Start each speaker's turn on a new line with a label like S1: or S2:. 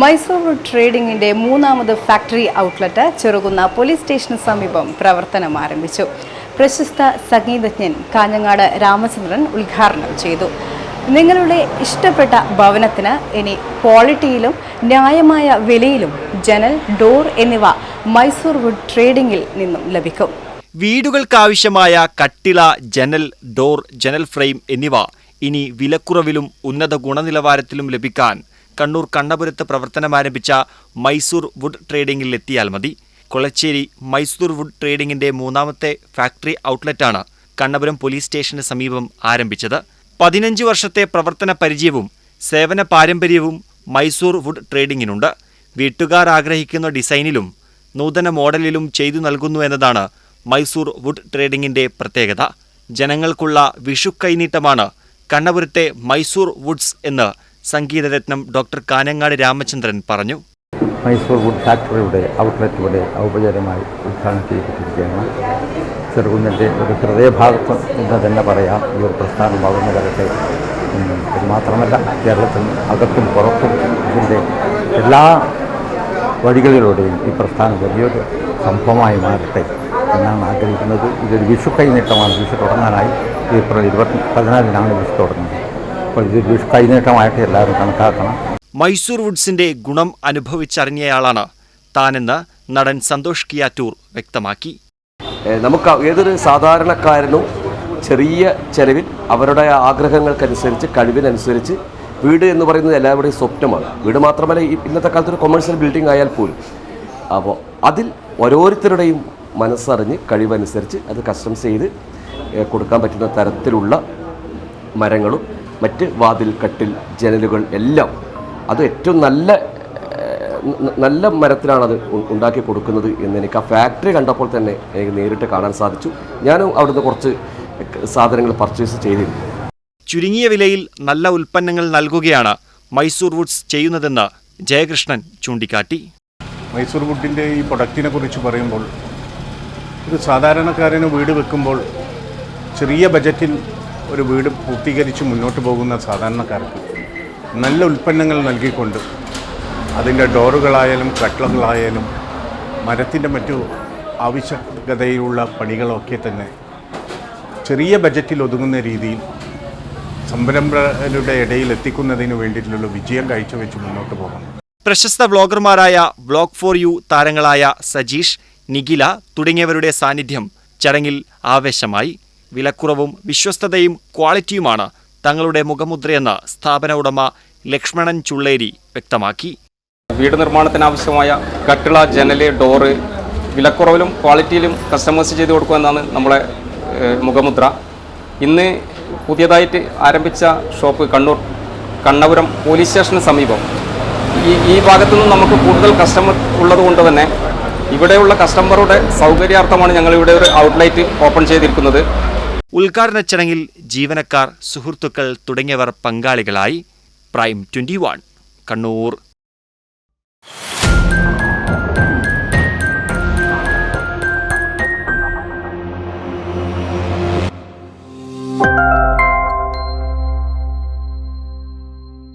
S1: മൈസൂർ ട്രേഡിംഗിന്റെ മൂന്നാമത് factory outlet Cherukunnu police സ്റ്റേഷന് സമീപം പ്രവർത്തനം ആരംഭിച്ചു. പ്രശസ്ത സംഗീതജ്ഞൻ കാഞ്ഞങ്ങാട് രാമചന്ദ്രൻ ഉദ്ഘാടനം ചെയ്തു. നിങ്ങളുടെ ഇഷ്ടപ്പെട്ട ഭവനത്തിന് ഇനി ക്വാളിറ്റിയിലും ന്യായമായ വിലയിലും ജനൽ ഡോർ എന്നിവ മൈസൂർ വുഡ് ട്രേഡിംഗിൽ നിന്നും ലഭിക്കും.
S2: വീടുകൾക്കാവശ്യമായ കട്ടിള ജനൽ ഡോർ ജനൽ ഫ്രെയിം എന്നിവ ഇനി വിലക്കുറവിലും ഉന്നത ഗുണനിലവാരത്തിലും ലഭിക്കാൻ കണ്ണൂർ കണ്ണപുരത്ത് പ്രവർത്തനമാരംഭിച്ച മൈസൂർ വുഡ് ട്രേഡിംഗിൽ എത്തിയാൽ മതി. കൊളച്ചേരി മൈസൂർ വുഡ് ട്രേഡിംഗിന്റെ മൂന്നാമത്തെ ഫാക്ടറി ഔട്ട്ലെറ്റാണ് കണ്ണപുരം പോലീസ് സ്റ്റേഷന് സമീപം ആരംഭിച്ചത്. പതിനഞ്ച് വർഷത്തെ പ്രവർത്തന പരിചയവും സേവന പാരമ്പര്യവും മൈസൂർ വുഡ് ട്രേഡിംഗിനുണ്ട്. വീട്ടുകാർ ആഗ്രഹിക്കുന്ന ഡിസൈനിലും നൂതന മോഡലിലും ചെയ്തു നൽകുന്നു എന്നതാണ് മൈസൂർ വുഡ് ട്രേഡിംഗിന്റെ പ്രത്യേകത. ജനങ്ങൾക്കുള്ള വിഷു കൈനീട്ടമാണ് കണ്ണപുരത്തെ മൈസൂർ വുഡ്സ് എന്ന് സംഗീതരത്നം ഡോക്ടർ കാനങ്ങാട് രാമചന്ദ്രൻ പറഞ്ഞു.
S3: മൈസൂർ വുഡ് ഫാക്ടറിയുടെ ഔട്ട്ലെറ്റ് ഇവിടെ ഔപചാരികമായി ഉദ്ഘാടനം ചെയ്യപ്പെട്ടിരിക്കുകയാണ് ചെറുകുന്നിന്റെ ഒരു ഹൃദയഭാഗത്ത് എന്ന് തന്നെ പറയാം ഈ ഒരു പ്രസ്ഥാനം വളർന്നു വരട്ടെ മാത്രമല്ല കേരളത്തിൽ അകത്തും പുറത്തും ഇതിന്റെ എല്ലാ വഴികളിലൂടെയും ഈ പ്രസ്ഥാനം വലിയൊരു സംഭവമായി മാറട്ടെ എന്നാണ് ആഗ്രഹിക്കുന്നത്. ഇതൊരു വിഷു കൈനീട്ടമാണ് വിഷു തുടങ്ങാനായി ഏപ്രിൽ ഇരുപത്തി പതിനാലിനാണ് വിഷു തുടങ്ങുന്നത്. അപ്പോൾ ഇതൊരു വിഷു കൈനീട്ടമായിട്ട് എല്ലാവരും കണക്കാക്കണം.
S2: മൈസൂർ വുഡ്സിന്റെ ഗുണം അനുഭവിച്ചറിഞ്ഞയാളാണ് താനെന്ന് നടൻ സന്തോഷ് കിയാറ്റൂർ വ്യക്തമാക്കി.
S4: നമുക്ക് ഏതൊരു സാധാരണക്കാരനും ചെറിയ ചെലവിൽ അവരുടെ ആഗ്രഹങ്ങൾക്കനുസരിച്ച് കഴിവിനനുസരിച്ച് വീട് എന്ന് പറയുന്നത് എല്ലാവരുടെയും സ്വപ്നമാണ്. വീട് മാത്രമല്ല ഈ ഇന്നത്തെ കാലത്ത് ഒരു കൊമേഴ്ഷ്യൽ ബിൽഡിംഗ് ആയാൽ പോലും. അപ്പോൾ അതിൽ ഓരോരുത്തരുടെയും മനസ്സറിഞ്ഞ് കഴിവനുസരിച്ച് അത് കസ്റ്റംസ് ചെയ്ത് കൊടുക്കാൻ പറ്റുന്ന തരത്തിലുള്ള മരങ്ങളും മറ്റ് വാതിൽ കട്ടിൽ ജനലുകൾ എല്ലാം അത് ഏറ്റവും നല്ല നല്ല മരത്തിലാണത് ഉണ്ടാക്കി കൊടുക്കുന്നത് എന്ന് എനിക്ക് ആ ഫാക്ടറി കണ്ടപ്പോൾ തന്നെ എനിക്ക് നേരിട്ട് കാണാൻ സാധിച്ചു. ഞാനും അവിടുന്ന് കുറച്ച് സാധനങ്ങൾ പർച്ചേസ് ചെയ്തിരുന്നു.
S2: ചുരുങ്ങിയ വിലയിൽ നല്ല ഉൽപ്പന്നങ്ങൾ നൽകുകയാണ് മൈസൂർ വുഡ്സ് ചെയ്യുന്നതെന്ന് ജയകൃഷ്ണൻ ചൂണ്ടിക്കാട്ടി.
S5: മൈസൂർ വുഡിന്റെ ഈ പ്രൊഡക്റ്റിനെ കുറിച്ച് പറയുമ്പോൾ ഒരു സാധാരണക്കാരന് വീട് വെക്കുമ്പോൾ ചെറിയ ബജറ്റിൽ ഒരു വീട് പൂർത്തീകരിച്ച് മുന്നോട്ട് പോകുന്ന സാധാരണക്കാർക്ക് നല്ല ഉൽപ്പന്നങ്ങൾ നൽകിക്കൊണ്ട് അതിന്റെ ഡോറുകളായാലും കട്ടളകളായാലും മരത്തിന്റെ മറ്റു ആവശ്യകതയിലുള്ള പണികളൊക്കെ തന്നെ ചെറിയ ബജറ്റിൽ ഒതുങ്ങുന്ന രീതിയിൽ സംരംഭകരുടെ ഇടയിൽ എത്തിക്കുന്നതിന് വേണ്ടിയിട്ടുള്ള വിജയം കാഴ്ചവെച്ച് മുന്നോട്ട് പോകണം.
S2: പ്രശസ്ത വ്ളോഗർമാരായ വ്ളോഗ് ഫോർ യു താരങ്ങളായ സജീഷ് നിഖില തുടങ്ങിയവരുടെ സാന്നിധ്യം ചടങ്ങിൽ ആവേശമായി. വിലക്കുറവും വിശ്വസ്തതയും ക്വാളിറ്റിയുമാണ് തങ്ങളുടെ മുഖമുദ്രയെന്ന് സ്ഥാപന ഉടമ ലക്ഷ്മണൻ ചുള്ളേരി വ്യക്തമാക്കി.
S6: വീട് നിർമ്മാണത്തിനാവശ്യമായ കട്ടിള ജനൽ ഡോറ് വിലക്കുറവിലും ക്വാളിറ്റിയിലും കസ്റ്റമേഴ്സ് ചെയ്ത് കൊടുക്കുക എന്നാണ് നമ്മളെ മുഖമുദ്ര. ഇന്ന് പുതിയതായിട്ട് ആരംഭിച്ച ഷോപ്പ് കണ്ണൂർ കണ്ണപുരം പോലീസ് സ്റ്റേഷന് സമീപം. ഈ ഈ ഭാഗത്തു നിന്നും നമുക്ക് കൂടുതൽ കസ്റ്റമർ ഉള്ളത് കൊണ്ട് തന്നെ ഇവിടെയുള്ള കസ്റ്റമറുടെ സൗകര്യാർത്ഥമാണ് ഞങ്ങൾ ഇവിടെ ഒരു ഔട്ട്ലെറ്റ് ഓപ്പൺ ചെയ്തിരിക്കുന്നത്.
S2: ഉദ്ഘാടന ചടങ്ങിൽ ജീവനക്കാർ സുഹൃത്തുക്കൾ തുടങ്ങിയവർ പങ്കാളികളായി പ്രൈം ട്വന്റി കണ്ണൂർ.